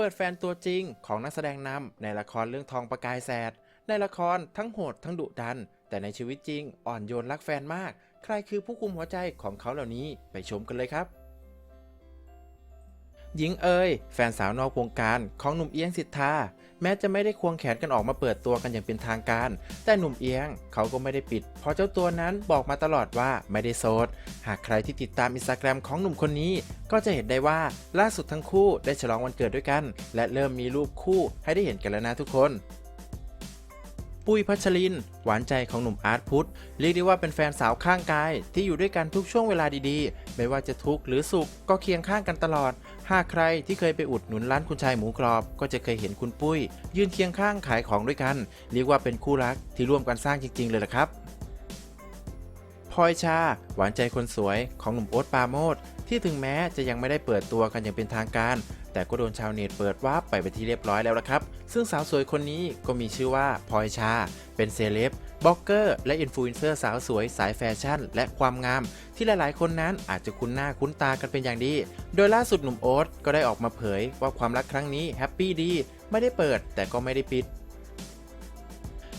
เปิดแฟนตัวจริงของนักแสดงนำในละครเรื่องทองประกายแสด ในละครทั้งโหดทั้งดุดัน แต่ในชีวิตจริงอ่อนโยนรักแฟนมาก ใครคือผู้คุมหัวใจของเขาเหล่านี้ไปชมกันเลยครับ หญิงเอ๋ยแฟนสาวนอกวงการของหนุ่มเอียงสิทธาแม้จะไม่ได้ควงแขนกันออกมาเปิดตัวกันอย่างเป็นทางการ แต่หนุ่มเอียงเขาก็ไม่ได้ปิด เพราะเจ้าตัวนั้นบอกมาตลอดว่าไม่ได้โสด หากใครที่ติดตามอินสตาแกรมของหนุ่มคนนี้ ก็จะเห็นได้ว่าล่าสุดทั้งคู่ได้ฉลองวันเกิดด้วยกัน และเริ่มมีรูปคู่ให้ได้เห็นกันแล้วนะทุกคน ปุ้ยพัชริน หวานใจของหนุ่มอาร์ตพุทธ เรียกได้ว่าเป็นแฟนสาวข้างกาย ที่อยู่ด้วยกันทุกช่วงเวลาดีๆ ไม่ว่าจะทุกข์หรือสุขก็เคียงข้างกันตลอด หากใครที่เคยไปอุดหนุนร้านคุณชายหมูกรอบ ก็จะเคยเห็นคุณปุ้ย ยืนเคียงข้างขายของด้วยกัน เรียกว่าเป็นคู่รักที่ร่วมกันสร้างจริง ๆ เลยละครับพลอยชา หวานใจคนสวยของหนุ่มโอ๊ตปาโมดที่ถึงแม้จะยังไม่ได้เปิดตัวกันอย่างเป็นทางการ แต่ก็โดนชาวเน็ตเปิดวาร์ปไปไปนที่เรียบร้อยแล้วละครับ ซึ่งสาวสวยคนนี้ก็มีชื่อว่าพลอยชา เป็นเซเลบบล็อกเกอร์และอินฟลูเอนเซอร์สาวสวยสายแฟชั่น และความงาม ที่หลายๆ คนนั้นอาจจะคุ้นหน้าคุ้นตากันเป็นอย่างดี โดยล่าสุดหนุ่มโอ๊ตก็ได้ออกมาเผยว่าความรักครั้งนี้แฮปปี้ดี ไม่ได้เปิดแต่ก็ไม่ได้ปิด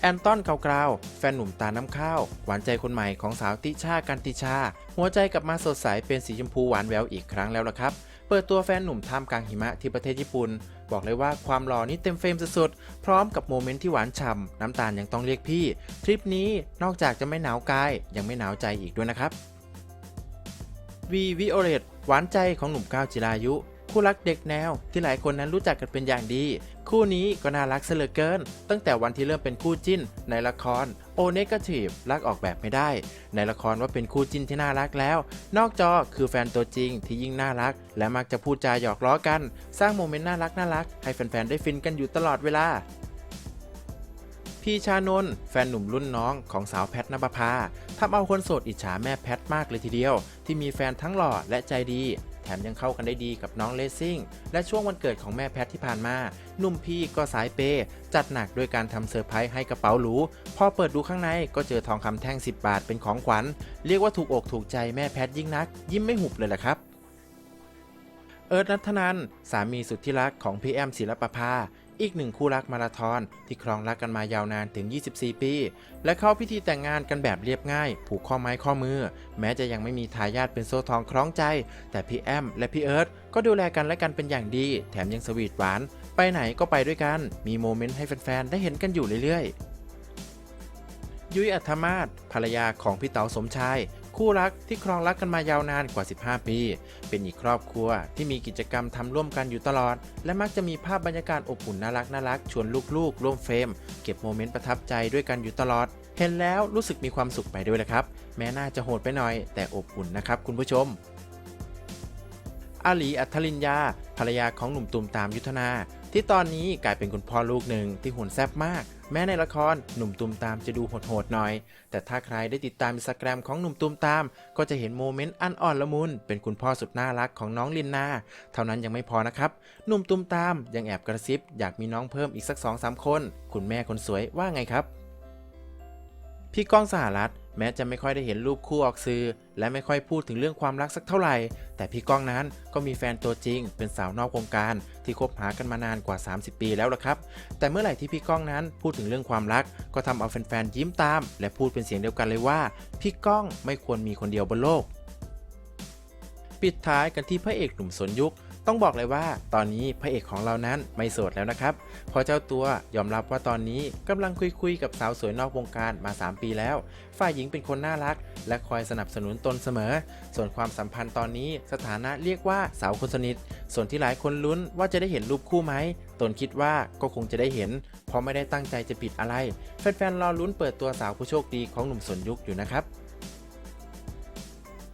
แอนตอนเกากราวแฟนหนุ่มตาน้ำข้าว หวานใจคนใหม่ของสาวติชากันติชา หัวใจกลับมาสดใสเป็นสีชมพูหวานแววอีกครั้งแล้วล่ะครับ เปิดตัวแฟนหนุ่มท่ามกลางหิมะที่ประเทศญี่ปุ่น บอกเลยว่าความหล่อนี้เต็มเฟรมสุดๆ พร้อมกับโมเมนต์ที่หวานฉ่ำน้ำตาลยังต้องเรียกพี่ ทริปนี้นอกจากจะไม่หนาวกาย ยังไม่หนาวใจอีกด้วยนะครับวีวิโอเลตหวานใจของหนุ่มก้าวจิรายุ คู่รักเด็กแนวที่หลายคนนั้นรู้จักกันเป็นอย่างดี คู่นี้ก็น่ารักเสยเหลือเกิน ตั้งแต่วันที่เริ่มเป็นคู่จิ้น ในละครโอเนกาทีฟรักออกแบบไม่ได้ ในละครว่าเป็นคู่จิ้นที่น่ารักแล้ว นอกจอคือแฟนตัวจริงที่ยิ่งน่ารัก และมักจะพูดจาหยอกล้อกัน สร้างโมเมนต์น่ารักน่ารักให้แฟนๆได้ฟินกันอยู่ตลอดเวลาพี่ชานนท์แฟนหนุ่มรุ่นน้องของสาวแพทนภพาทำเอาคนโสดอิจฉาแม่แพทมากเลยทีเดียว ที่มีแฟนทั้งหล่อและใจดี แถมยังเข้ากันได้ดีกับน้องเลซิ่ง และช่วงวันเกิดของแม่แพทที่ผ่านมา หนุ่มพี่ก็สายเปย์จัดหนักด้วยการทำเซอร์ไพรส์ให้กระเป๋าหรู พอเปิดดูข้างในก็เจอทองคำแท่ง 10 บาทเป็นของขวัญ เรียกว่าถูกอกถูกใจแม่แพทยิ่งนัก ยิ้มไม่หุบเลยแหละครับ เอิร์ธนัทนันสามีสุดที่รักของพี่แอมศิลปภา อีกหนึ่งคู่รักมาราธอนที่ครองรักกันมายาวนานถึง 24 ปี และเข้าพิธีแต่งงานกันแบบเรียบง่าย ผูกข้อไม้ข้อมือ แม้จะยังไม่มีทายาทเป็นโซ่ทองคล้องใจ แต่พี่แอมและพี่เอิร์ธก็ดูแลกันและกันเป็นอย่างดี แถมยังสวีทหวาน ไปไหนก็ไปด้วยกัน มีโมเมนต์ให้แฟนๆได้เห็นกันอยู่เรื่อยๆยุ้ยอัธมาศภรรยาของพี่เต๋าสมชาย คู่รักที่ครองรักกันมายาวนานกว่า 15 ปี เป็นอีกครอบครัวที่มีกิจกรรมทำร่วมกันอยู่ตลอด และมักจะมีภาพบรรยากาศอบอุ่นน่ารักน่ารักชวนลูกๆ ร่วมเฟรม เก็บโมเมนต์ประทับใจด้วยกันอยู่ตลอด เห็นแล้วรู้สึกมีความสุขไปด้วยลยครับ แม้น่าจะโหดไปหน่อย แต่อบอุ่นนะครับคุณผู้ชมอาลีอัธรินยา ภรรยาของหนุ่มตุมตามยุทธนา ที่ตอนนี้กลายเป็นคุณพ่อลูกหนึ่งที่หุ่นแซ่บมาก แม้ในละครหนุ่มตุมตามจะดูโหดๆหน่อย แต่ถ้าใครได้ติดตามอินสตาแกรมของหนุ่มตุมตาม ก็จะเห็นโมเมนต์อันอ่อนละมุนเป็นคุณพ่อสุดน่ารักของน้องลินนา เท่านั้นยังไม่พอนะครับ หนุ่มตุมตามยังแอบกระซิบ อยากมีน้องเพิ่มอีกสักสองสามคน คุณแม่คนสวยว่าไงครับ พี่ก้องสหรัฐแม้จะไม่ค่อยได้เห็นรูปคู่ออกสื่อและไม่ค่อยพูดถึงเรื่องความรักสักเท่าไหร่ แต่พี่ก้องนั้นก็มีแฟนตัวจริง เป็นสาวนอกวงการ ที่คบหากันมานานกว่า 30 ปีแล้วละครับ แต่เมื่อไหร่ที่พี่ก้องนั้นพูดถึงเรื่องความรัก ก็ทำเอาแฟนๆยิ้มตาม และพูดเป็นเสียงเดียวกันเลยว่า พี่ก้องไม่ควรมีคนเดียวบนโลก ปิดท้ายกันที่พระเอกหนุ่มสนยุค ต้องบอกเลยว่าตอนนี้พระเอกของเรานั้นไม่โสดแล้วนะครับเพราะเจ้าตัวยอมรับว่าตอนนี้กำลังคุยๆกับสาวสวยนอกวงการมา 3 ปีแล้ว ฝ่ายหญิงเป็นคนน่ารัก และคอยสนับสนุนตนเสมอ ส่วนความสัมพันธ์ตอนนี้สถานะเรียกว่าสาวคนสนิท ส่วนที่หลายคนลุ้นว่าจะได้เห็นรูปคู่ไหมตนคิดว่าก็คงจะได้เห็น เพราะไม่ได้ตั้งใจจะปิดอะไร แฟนๆรอลุ้นเปิดตัวสาวผู้โชคดีของหนุ่มสนยุคอยู่นะครับ